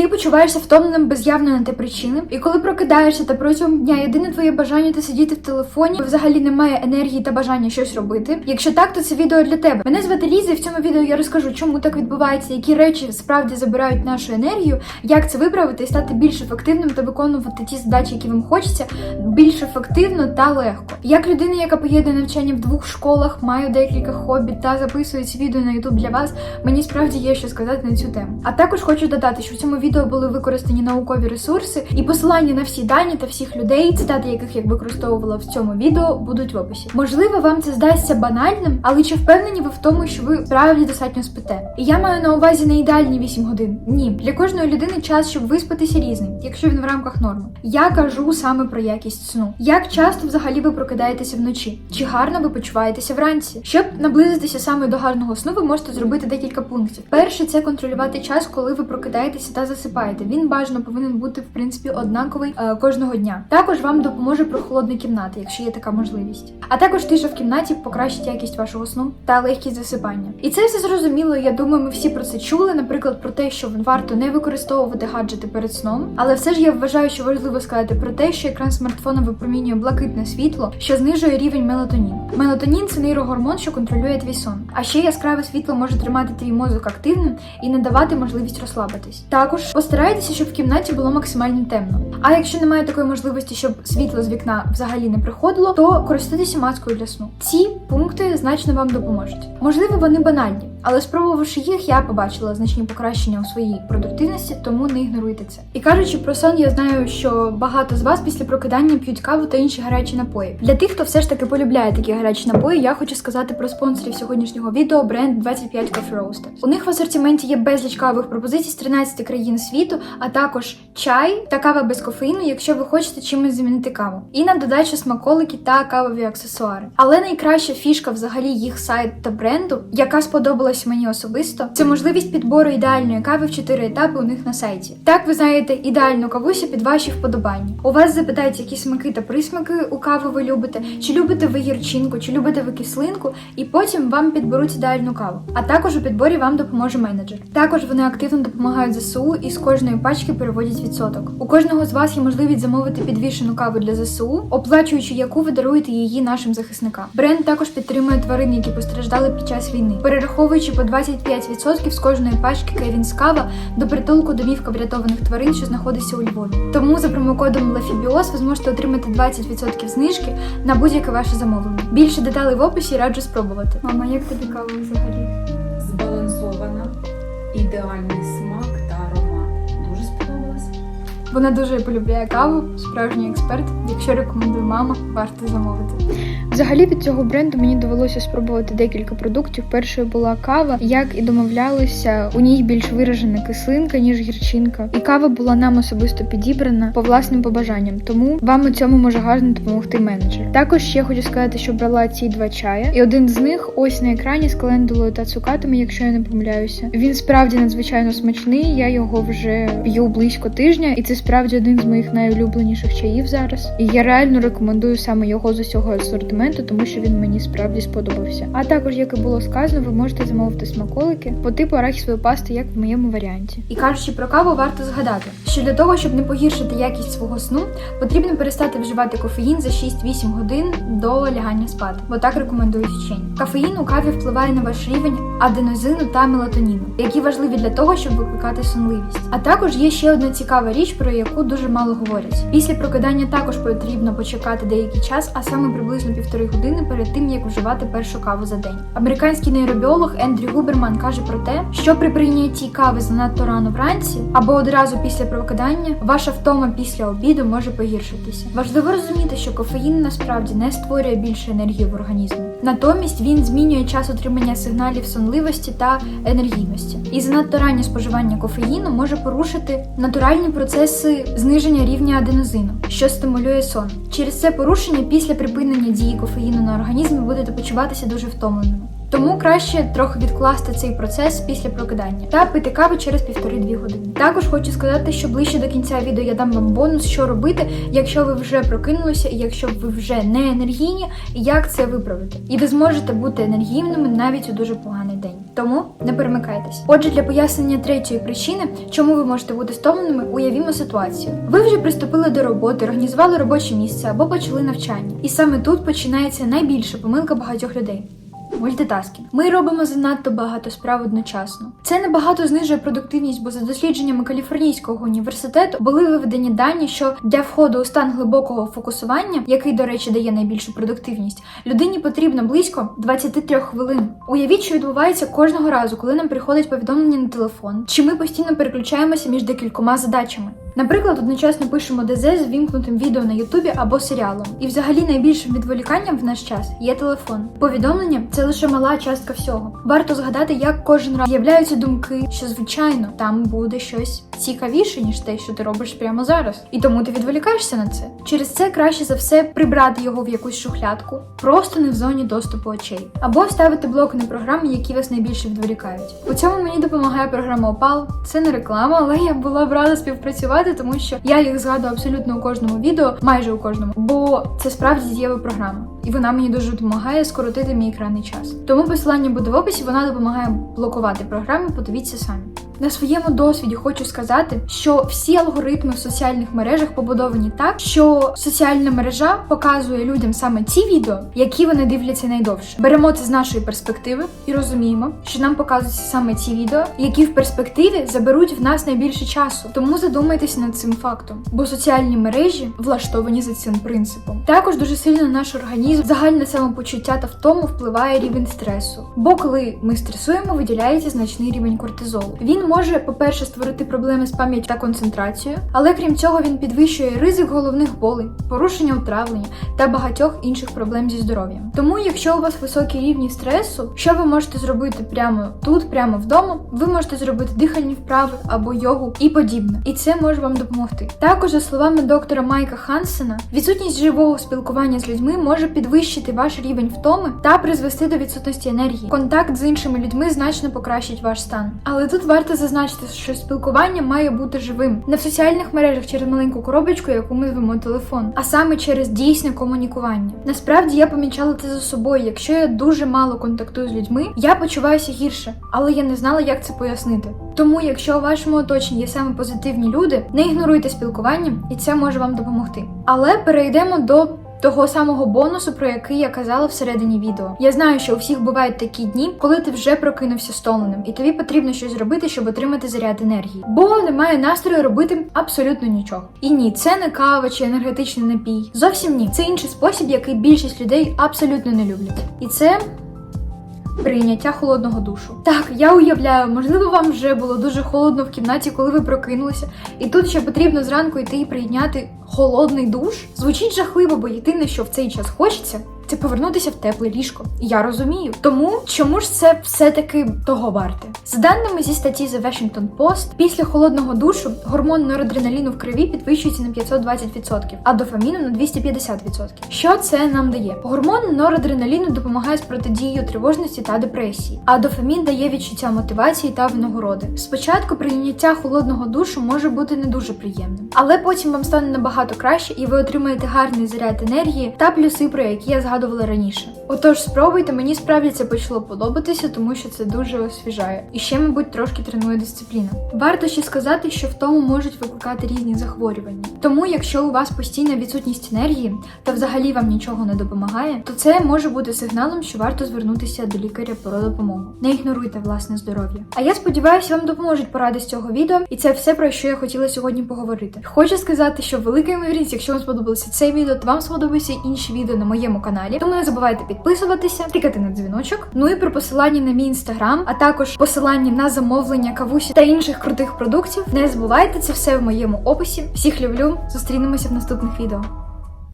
Ти почуваєшся втомленим без явної на те причини, і коли прокидаєшся та протягом дня єдине твоє бажання це сидіти в телефоні, бо взагалі немає енергії та бажання щось робити. Якщо так, то це відео для тебе. Мене звати Ліза, і в цьому відео я розкажу, чому так відбувається, які речі справді забирають нашу енергію, як це виправити і стати більш ефективним та виконувати ті задачі, які вам хочеться, більш ефективно та легко. Як людина, яка поєднує навчання в двох школах, маю декілька хобі та записує ці відео на YouTube для вас, мені справді є що сказати на цю тему. А також хочу додати, що в цьому відео були використані наукові ресурси і посилання на всі дані та всіх людей, цитати яких я використовувала в цьому відео, будуть в описі. Можливо, вам це здасться банальним, але чи впевнені ви в тому, що ви справді достатньо спите? І я маю на увазі не ідеальні 8 годин. Ні, для кожної людини час, щоб виспатися різний, якщо він в рамках норми. Я кажу саме про якість сну. Як часто взагалі ви прокидаєтеся вночі? Чи гарно ви почуваєтеся вранці? Щоб наблизитися саме до гарного сну, ви можете зробити декілька пунктів. Перше це контролювати час, коли ви прокидаєтеся та засипаєте. Він бажано повинен бути в принципі однаковий е, кожного дня. Також вам допоможе прохолодна кімната, якщо є така можливість. А також тиша в кімнаті покращить якість вашого сну та легкість засипання. І це все зрозуміло. Я думаю, ми всі про це чули. Наприклад, про те, що варто не використовувати гаджети перед сном. Але все ж я вважаю, що важливо сказати про те, що екран смартфона випромінює блакитне світло, що знижує рівень мелатоніну. Мелатонін це нейрогормон, що контролює твій сон. А ще яскраве світло може тримати твій мозок активним і не давати можливість розслабитись. Також постарайтеся, щоб в кімнаті було максимально темно. А якщо немає такої можливості, щоб світло з вікна взагалі не приходило, то користуйтеся маскою для сну. Ці пункти значно вам допоможуть. Можливо, вони банальні, але спробувавши їх, я побачила значні покращення у своїй продуктивності, тому не ігноруйте це. І кажучи про сон, я знаю, що багато з вас після прокидання п'ють каву та інші гарячі напої. Для тих, хто все ж таки полюбляє такі гарячі напої, я хочу сказати про спонсорів сьогоднішнього відео бренд 25 Coffee Roasters. У них в асортименті є безліч кавових пропозицій з 13 країн світу, а також чай та кава без кофеїну, якщо ви хочете чимось замінити каву. І на додачу смаколики та кавові аксесуари. Але найкраща фішка взагалі їх сайт та бренду, яка сподобалась мені особисто, це можливість підбору ідеальної кави в 4 етапи у них на сайті. Так ви знаєте ідеальну кавусю під ваші вподобання. У вас запитають, які смаки та присмаки у каву ви любите, чи любите ви гірчинку, чи любите ви кислинку, і потім вам підберуть ідеальну каву. А також у підборі вам допоможе менеджер. Також вони активно допомагають ЗСУ і з кожної пачки переводять відсоток. У кожного з вас є можливість замовити підвішену каву для ЗСУ, оплачуючи яку ви даруєте її нашим захисникам. Бренд також підтримує тварин, які постраждали під час війни, перераховуючи по 25% з кожної пачки Кевінс Кава до притулку домівка врятованих тварин, що знаходиться у Львові. Тому за промокодом LAFIBIOS ви зможете отримати 20% знижки на будь-яке ваше замовлення. Більше деталей в описі раджу спробувати. Мама, як тобі кава взагалі? збалансована, ідеальний смак та аромат. Дуже сподобалось. Вона дуже полюбляє каву, справжній експерт. Якщо рекомендує мама, варто замовити. Взагалі від цього бренду мені довелося спробувати декілька продуктів. Першою була кава. Як і домовлялися, у ній більш виражена кислинка, ніж гірчинка. І кава була нам особисто підібрана по власним побажанням. Тому вам у цьому може гарно допомогти менеджер. Також ще хочу сказати, що брала ці два чая, і один з них ось на екрані з календулою та цукатами, якщо я не помиляюся. Він справді надзвичайно смачний. Я його вже п'ю близько тижня, і це справді один з моїх найулюбленіших чаїв зараз. І я реально рекомендую саме його з усього асортименту, тому що він мені справді сподобався. А також, як і було сказано, ви можете замовити смаколики по типу арахісової пасти, як в моєму варіанті. І кажучи про каву, варто згадати, що для того, щоб не погіршити якість свого сну, потрібно перестати вживати кофеїн за 6-8 годин до лягання спати, бо так рекомендують вчені. Кафеїн у каві впливає на ваш рівень аденозину та мелатоніну, які важливі для того, щоб викликати сонливість. А також є ще одна цікава річ, про яку дуже мало говорять. Після прокидання також потрібно почекати деякий час, а саме приблизно півтори години перед тим, як вживати першу каву за день. Американський нейробіолог Ендрю Губерман каже про те, що при прийнятті кави занадто рано вранці або одразу після прокидання ваша втома після обіду може погіршитися. Важливо розуміти, що кофеїн насправді не створює більше енергії в організмі. Натомість він змінює час отримання сигналів сонливості та енергійності. І занадто раннє споживання кофеїну може порушити натуральні процеси зниження рівня аденозину, що стимулює сон. Через це порушення після припинення дії кофеїну на організмі будете почуватися дуже втомленими. Тому краще трохи відкласти цей процес після прокидання та пити каву через півтори-дві години. Також хочу сказати, що ближче до кінця відео я дам вам бонус, що робити, якщо ви вже прокинулися, і якщо ви вже не енергійні, як це виправити. І ви зможете бути енергійними навіть у дуже поганий день. Тому не перемикайтесь. Отже, для пояснення третьої причини, чому ви можете бути стомленими, уявімо ситуацію. Ви вже приступили до роботи, організували робоче місце або почали навчання. І саме тут починається найбільша помилка багатьох людей. Мультитаскінг. Ми робимо занадто багато справ одночасно. Це набагато знижує продуктивність, бо за дослідженнями Каліфорнійського університету були виведені дані, що для входу у стан глибокого фокусування, який, до речі, дає найбільшу продуктивність, людині потрібно близько 23 хвилин. Уявіть, що відбувається кожного разу, коли нам приходить повідомлення на телефон, чи ми постійно переключаємося між декількома задачами. Наприклад, одночасно пишемо ДЗ з вімкнутим відео на Ютубі або серіалом. І взагалі найбільшим відволіканням в наш час є телефон. Повідомлення це лише мала частка всього. Варто згадати, як кожен раз з'являються думки, що звичайно там буде щось цікавіше, ніж те, що ти робиш прямо зараз. І тому ти відволікаєшся на це. Через це краще за все прибрати його в якусь шухлядку, просто не в зоні доступу очей, або ставити блоки на програми, які вас найбільше відволікають. У цьому мені допомагає програма Opal. Це не реклама, але я була б рада співпрацювати, тому що я їх згадую абсолютно у кожному відео, майже у кожному, бо це справді дієва програма, і вона мені дуже допомагає скоротити мій екранний час. Тому посилання буде в описі, вона допомагає блокувати програми. Подивіться самі. На своєму досвіді хочу сказати, що всі алгоритми в соціальних мережах побудовані так, що соціальна мережа показує людям саме ті відео, які вони дивляться найдовше. Беремо це з нашої перспективи і розуміємо, що нам показуються саме ті відео, які в перспективі заберуть в нас найбільше часу. Тому задумайтеся над цим фактом, бо соціальні мережі влаштовані за цим принципом. Також дуже сильно на наш організм, загальне самопочуття та втому впливає рівень стресу. Бо коли ми стресуємо, виділяється значний рівень кортизолу. Він може, по-перше, створити проблеми з пам'яттю та концентрацією, але крім цього, він підвищує ризик головних болей, порушення утравлення та багатьох інших проблем зі здоров'ям. Тому, якщо у вас високі рівні стресу, що ви можете зробити прямо тут, прямо вдома, ви можете зробити дихальні вправи або йогу і подібне, і це може вам допомогти. Також, за словами доктора Майка Хансена, відсутність живого спілкування з людьми може підвищити ваш рівень втоми та призвести до відсутності енергії. Контакт з іншими людьми значно покращить ваш стан. Але тут варто зазначити, що спілкування має бути живим не в соціальних мережах через маленьку коробочку, яку ми звемо телефон, а саме через дійсне комунікування. Насправді я помічала це за собою. Якщо я дуже мало контактую з людьми, я почуваюся гірше, але я не знала, як це пояснити. Тому, якщо у вашому оточенні є саме позитивні люди, не ігноруйте спілкування, і це може вам допомогти. Але перейдемо до того самого бонусу, про який я казала всередині відео. Я знаю, що у всіх бувають такі дні, коли ти вже прокинувся стомленим, і тобі потрібно щось зробити, щоб отримати заряд енергії. Бо немає настрою робити абсолютно нічого. І ні, це не кава чи енергетичний напій. Зовсім ні. Це інший спосіб, який більшість людей абсолютно не люблять. І це. Прийняття холодного душу. Так, я уявляю, можливо, вам вже було дуже холодно в кімнаті, коли ви прокинулися, і тут ще потрібно зранку йти і прийняти холодний душ. Звучить жахливо, бо єдине, що в цей час хочеться, це повернутися в тепле ліжко. Я розумію. Тому чому ж це все-таки того варте? За даними зі статті The Washington Post, після холодного душу гормон норадреналіну в крові підвищується на 520%, а дофаміну на 250%. Що це нам дає? Гормон норадреналіну допомагає з протидією тривожності та депресії, а дофамін дає відчуття мотивації та винагороди. Спочатку прийняття холодного душу може бути не дуже приємним, але потім вам стане набагато краще, і ви отримаєте гарний заряд енергії та плюси, про які я згадувала раніше. Отож, спробуйте, мені справді це почало подобатися, тому що це дуже освіжає. І ще, мабуть, трошки тренує дисципліну. Варто ще сказати, що в тому можуть викликати різні захворювання. Тому, якщо у вас постійна відсутність енергії та взагалі вам нічого не допомагає, то це може бути сигналом, що варто звернутися до лікаря про допомогу. Не ігноруйте власне здоров'я. А я сподіваюся, вам допоможуть поради з цього відео, і це все про що я хотіла сьогодні поговорити. Хочу сказати, що велика ймовірність, якщо вам сподобалося це відео, то вам сподобаються інші відео на моєму каналі. Тому не забувайте підписуватися, тикати на дзвіночок. Ну і про посилання на мій інстаграм, а також посилання на замовлення кавусі та інших крутих продуктів. Не забувайте це все в моєму описі. Всіх люблю. Зустрінемося в наступних відео.